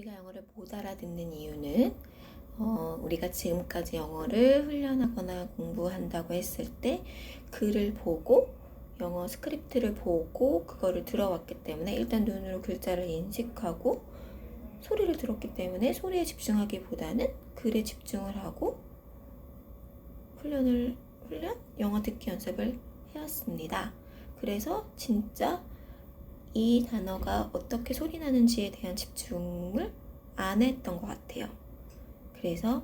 우리가 영어를 못 알아듣는 이유는 어, 우리가 지금까지 영어를 훈련하거나 공부한다고 했을 때 글을 보고 영어 스크립트를 보고 그거를 들어왔기 때문에 일단 눈으로 글자를 인식하고 소리를 들었기 때문에 소리에 집중하기보다는 글에 집중을 하고 훈련을 훈련 영어 듣기 연습을 해왔습니다. 그래서 진짜 이 단어가 어떻게 소리 나는지에 대한 집중을 안 했던 것 같아요. 그래서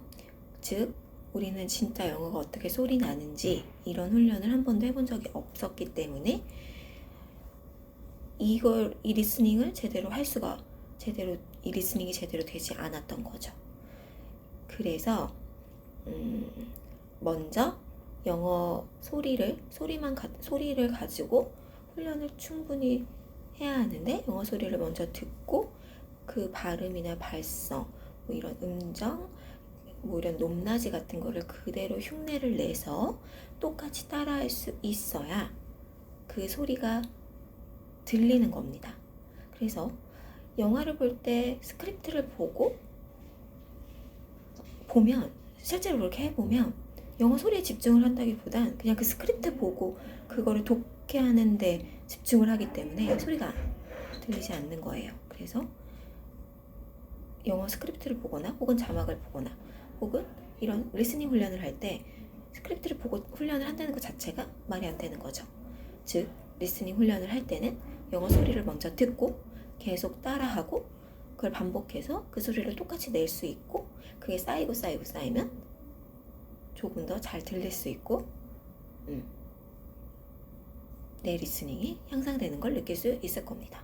즉 우리는 진짜 영어가 어떻게 소리 나는지 이런 훈련을 한 번도 해본 적이 없었기 때문에 이걸 이 리스닝을 제대로 할 수가 제대로 이 리스닝이 제대로 되지 않았던 거죠. 그래서 음, 먼저 영어 소리를 소리만 가, 소리를 가지고 훈련을 충분히 해야 하는데 영어 소리를 먼저 듣고 그 발음이나 발성 뭐 이런 음정 뭐 이런 높낮이 같은 거를 그대로 흉내를 내서 똑같이 따라할 수 있어야 그 소리가 들리는 겁니다. 그래서 영화를 볼 때 스크립트를 보고 보면 실제로 그렇게 해보면 영어 소리에 집중을 한다기보단 그냥 그 스크립트 보고 그거를 독해하는데 집중을 하기 때문에 소리가 들리지 않는 거예요. 그래서 영어 스크립트를 보거나 혹은 자막을 보거나 혹은 이런 리스닝 훈련을 할 때 스크립트를 보고 훈련을 한다는 것 자체가 말이 안 되는 거죠. 즉 리스닝 훈련을 할 때는 영어 소리를 먼저 듣고 계속 따라하고 그걸 반복해서 그 소리를 똑같이 낼 수 있고 그게 쌓이고 쌓이고 쌓이면 조금 더 잘 들릴 수 있고 음, 내 리스닝이 향상되는 걸 느낄 수 있을 겁니다.